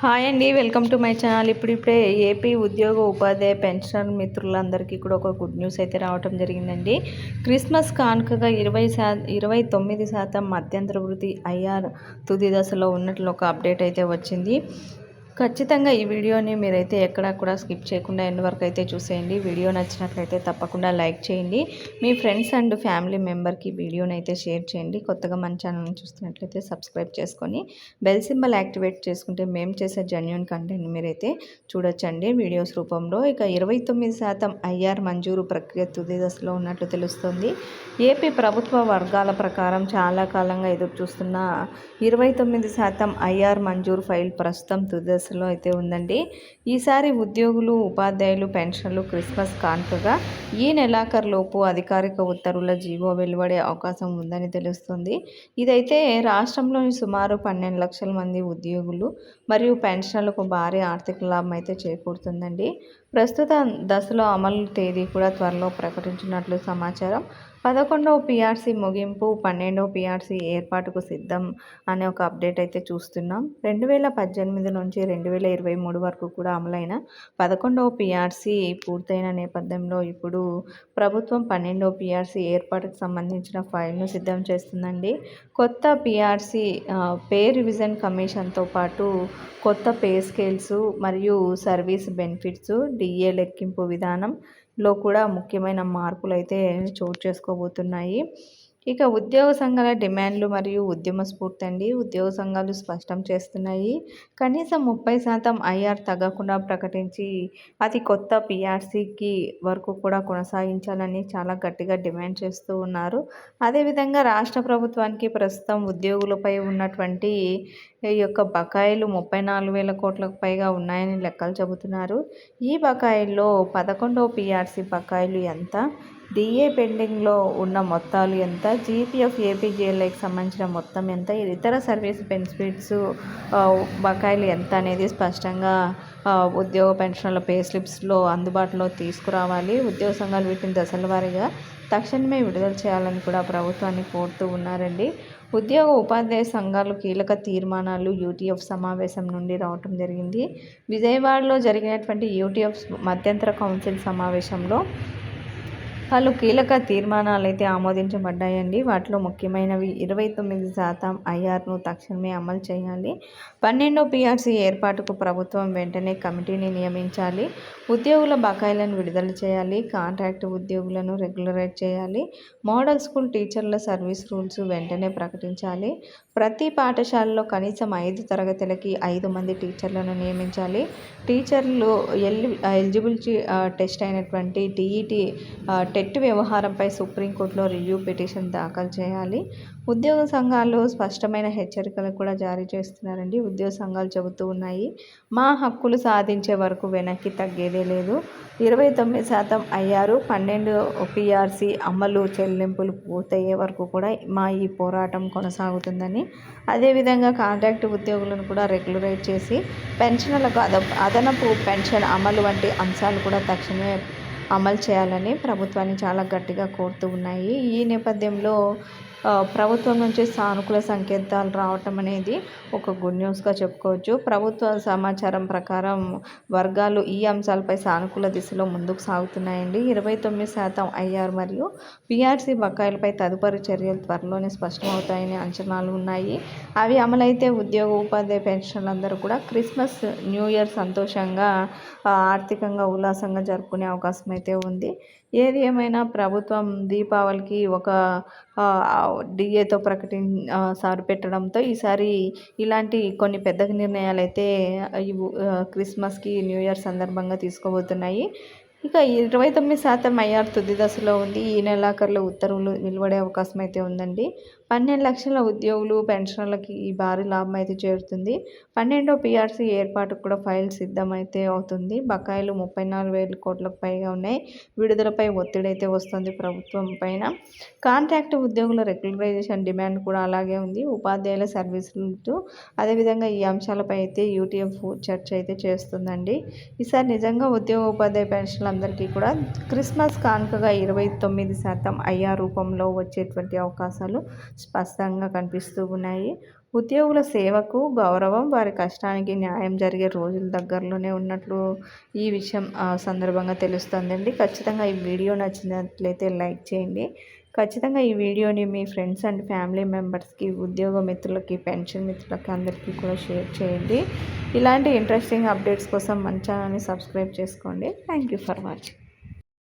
Hi అండి welcome to my channel. ఇప్పుడు ఇప్పుడే ఏపీ ఉద్యోగ ఉపాధ్యాయ పెన్షనర్ మిత్రులందరికీ కూడా ఒక గుడ్ న్యూస్ అయితే రావటం జరిగిందండి. క్రిస్మస్ కానుకగా ఇరవై శా ఇరవై తొమ్మిది శాతం మధ్యంతర వృత్తి ఐఆర్ తుది దశలో ఉన్నట్లు ఒక అప్డేట్ అయితే వచ్చింది. ఖచ్చితంగా ఈ వీడియోని మీరైతే ఎక్కడా కూడా స్కిప్ చేయకుండా ఎండ్ వరకు అయితే చూసేయండి. వీడియో నచ్చినట్లయితే తప్పకుండా లైక్ చేయండి. మీ ఫ్రెండ్స్ అండ్ ఫ్యామిలీ మెంబర్కి వీడియోని అయితే షేర్ చేయండి. కొత్తగా మన ఛానల్ని చూస్తున్నట్లయితే సబ్స్క్రైబ్ చేసుకొని బెల్ సింబల్ యాక్టివేట్ చేసుకుంటే మేము చేసే జెన్యున్ కంటెంట్ మీరైతే చూడొచ్చండి. వీడియోస్ రూపంలో ఇక ఇరవై తొమ్మిది శాతం ఐఆర్ మంజూరు ప్రక్రియ తుది దశలో ఉన్నట్లు తెలుస్తుంది. ఏపీ ప్రభుత్వ వర్గాల ప్రకారం చాలా కాలంగా ఎదురు చూస్తున్న ఇరవై తొమ్మిది శాతం ఐఆర్ మంజూరు ఫైల్ ప్రస్తుతం తుది దశలో అయితే ఉందండి. ఈసారి ఉద్యోగులు ఉపాధ్యాయులు పెన్షన్లు క్రిస్మస్ కానుకగా ఈ నెలాఖరులోపు అధికారిక ఉత్తర్వుల జీవో వెలువడే అవకాశం ఉందని తెలుస్తుంది. ఇదైతే రాష్ట్రంలోని సుమారు పన్నెండు లక్షల మంది ఉద్యోగులు మరియు పెన్షన్లకు భారీ ఆర్థిక లాభం అయితే చేకూరుతుందండి. ప్రస్తుత దశలో అమలు తేదీ కూడా త్వరలో ప్రకటించినట్లు సమాచారం. పదకొండవ పీఆర్సీ ముగింపు పన్నెండవ పీఆర్సీ ఏర్పాటుకు సిద్ధం అనే ఒక అప్డేట్ అయితే చూస్తున్నాం. రెండు వేల పద్దెనిమిది నుంచి రెండు వేల ఇరవై మూడు వరకు కూడా అమలైన పదకొండవ పీఆర్సీ పూర్తయిన నేపథ్యంలో ఇప్పుడు ప్రభుత్వం పన్నెండవ పీఆర్సీ ఏర్పాటుకు సంబంధించిన ఫైల్ను సిద్ధం చేస్తుందండి. కొత్త పిఆర్సీ పే రివిజన్ కమిషన్తో పాటు కొత్త పే స్కేల్స్ మరియు సర్వీస్ బెనిఫిట్స్ డిఏ లెక్కింపు విధానం లో కూడా ముఖ్యమైన మార్పులు అయితే చోటు చేసుకోబోతున్నాయి. ఇక ఉద్యోగ సంఘాల డిమాండ్లు మరియు ఉద్యమ స్ఫూర్తి అండి ఉద్యోగ సంఘాలు స్పష్టం చేస్తున్నాయి. కనీసం ముప్పై శాతం ఐఆర్ తగ్గకుండా ప్రకటించి అది కొత్త పిఆర్సీకి వరకు కూడా కొనసాగించాలని చాలా గట్టిగా డిమాండ్ చేస్తూ ఉన్నారు. అదేవిధంగా రాష్ట్ర ప్రభుత్వానికి ప్రస్తుతం ఉద్యోగులపై ఉన్నటువంటి ఈ యొక్క బకాయిలు ముప్పై నాలుగు వేల కోట్లకు పైగా ఉన్నాయని లెక్కలు చెబుతున్నారు. ఈ బకాయిల్లో పదకొండవ పిఆర్సీ బకాయిలు ఎంత? డిఏ పెండింగ్లో ఉన్న మొత్తాలు ఎంత? జీపీఎఫ్ ఏపీజీఎల్ఐకి సంబంధించిన మొత్తం ఎంత? ఇతర సర్వీస్ బెనిఫిట్స్ బకాయిలు ఎంత అనేది స్పష్టంగా ఉద్యోగ పెన్షన్ల పే స్లిప్స్లో అందుబాటులో తీసుకురావాలి. ఉద్యోగ సంఘాలు వీటిని దశల వారీగా తక్షణమే విడుదల చేయాలని కూడా ప్రభుత్వాన్ని కోరుతూ ఉన్నారండి. ఉద్యోగ ఉపాధ్యాయ సంఘాలు కీలక తీర్మానాలు యూటీఎఫ్ సమావేశం నుండి రావటం జరిగింది. విజయవాడలో జరిగినటువంటి యూటీఎఫ్ మధ్యంతర కౌన్సిల్ సమావేశంలో పలు కీలక తీర్మానాలు అయితే ఆమోదించబడ్డాయండి. వాటిలో ముఖ్యమైనవి ఇరవై తొమ్మిది శాతం ఐఆర్ను తక్షణమే అమలు చేయాలి. పన్నెండో పీఆర్సీ ఏర్పాటుకు ప్రభుత్వం వెంటనే కమిటీని నియమించాలి. ఉద్యోగుల బకాయిలను విడుదల చేయాలి. కాంట్రాక్ట్ ఉద్యోగులను రెగ్యులరైజ్ చేయాలి. మోడల్ స్కూల్ టీచర్ల సర్వీస్ రూల్స్ వెంటనే ప్రకటించాలి. ప్రతి పాఠశాలలో కనీసం ఐదు తరగతులకి ఐదు మంది టీచర్లను నియమించాలి. టీచర్లు ఎల్ ఎలిజిబిలిటీ టెస్ట్ అయినటువంటి టీఈటీ టెట్ వ్యవహారంపై సుప్రీంకోర్టులో రివ్యూ పిటిషన్ దాఖలు చేయాలి. ఉద్యోగ సంఘాలు స్పష్టమైన హెచ్చరికలు కూడా జారీ చేస్తున్నారండి. ఉద్యోగ సంఘాలు చెబుతూ ఉన్నాయి మా హక్కులు సాధించే వరకు వెనక్కి తగ్గేదే లేదు. ఇరవై తొమ్మిది శాతం అయ్యారు. పన్నెండు పిఆర్సీ అమలు చెల్లింపులు పూర్తయ్యే వరకు కూడా మా ఈ పోరాటం కొనసాగుతుందని అదేవిధంగా కాంట్రాక్ట్ ఉద్యోగులను కూడా రెగ్యులరైజ్ చేసి పెన్షన్లకు అద అదనపు పెన్షన్ అమలు వంటి అంశాలు కూడా తక్షణమే అమలు చేయాలని ప్రభుత్వాన్ని చాలా గట్టిగా కోరుతూ ఉన్నాయి. ఈ నేపథ్యంలో ప్రభుత్వం నుంచి సానుకూల సంకేతాలు రావటం అనేది ఒక గుడ్ న్యూస్గా చెప్పుకోవచ్చు. ప్రభుత్వ సమాచారం ప్రకారం వర్గాలు ఈ అంశాలపై సానుకూల దిశలో ముందుకు సాగుతున్నాయండి. ఇరవై తొమ్మిది శాతం ఐఆర్ మరియు పిఆర్సీ బకాయిలపై తదుపరి చర్యలు త్వరలోనే స్పష్టమవుతాయని అంచనాలు ఉన్నాయి. అవి అమలైతే ఉద్యోగ ఉపాధి పెన్షన్లందరూ కూడా క్రిస్మస్ న్యూ ఇయర్ సంతోషంగా ఆర్థికంగా ఉల్లాసంగా జరుపుకునే అవకాశం అయితే ఉంది. ఏది ఏమైనా ప్రభుత్వం దీపావళికి ఒక డిఏతో ప్రకటి పెట్టడంతో ఈసారి ఇలాంటి కొన్ని పెద్ద నిర్ణయాలు అయితే క్రిస్మస్కి న్యూ ఇయర్ సందర్భంగా తీసుకోబోతున్నాయి. ఇక ఇరవై తొమ్మిది శాతం ఐఆర్ తుది దశలో ఉంది. ఈ నెలాఖరులో ఉత్తర్వులు నిలబడే అవకాశం అయితే ఉందండి. పన్నెండు లక్షల ఉద్యోగులు పెన్షన్లకి ఈ భారీ లాభం అయితే చేరుతుంది. పన్నెండో పీఆర్సీ ఏర్పాటుకు కూడా ఫైల్ సిద్ధమైతే అవుతుంది. బకాయిలు ముప్పై నాలుగు వేల కోట్లకు పైగా ఉన్నాయి. విడుదలపై ఒత్తిడి అయితే వస్తుంది ప్రభుత్వం పైన. కాంట్రాక్ట్ ఉద్యోగుల రెగ్యులరైజేషన్ డిమాండ్ కూడా అలాగే ఉంది. ఉపాధ్యాయుల సర్వీసులు అదేవిధంగా ఈ అంశాలపై అయితే యూటీఎఫ్ చర్చ అయితే చేస్తుందండి. ఈసారి నిజంగా ఉద్యోగ ఉపాధ్యాయ పెన్షన్లందరికీ కూడా క్రిస్మస్ కానుకగా ఇరవై తొమ్మిది శాతం ఐఆర్ రూపంలో వచ్చేటువంటి అవకాశాలు స్పష్టంగా కనిపిస్తూ ఉన్నాయి. ఉద్యోగుల సేవకు గౌరవం వారి కష్టానికి న్యాయం జరిగే రోజుల దగ్గరలోనే ఉన్నట్లు ఈ విషయం సందర్భంగా తెలుస్తుందండి. ఖచ్చితంగా ఈ వీడియో నచ్చినట్లయితే లైక్ చేయండి. ఖచ్చితంగా ఈ వీడియోని మీ ఫ్రెండ్స్ అండ్ ఫ్యామిలీ మెంబర్స్కి ఉద్యోగ మిత్రులకి పెన్షన్ మిత్రులకి అందరికీ కూడా షేర్ చేయండి. ఇలాంటి ఇంట్రెస్టింగ్ అప్డేట్స్ కోసం మన ఛానల్ని సబ్స్క్రైబ్ చేసుకోండి. Thank you for watching.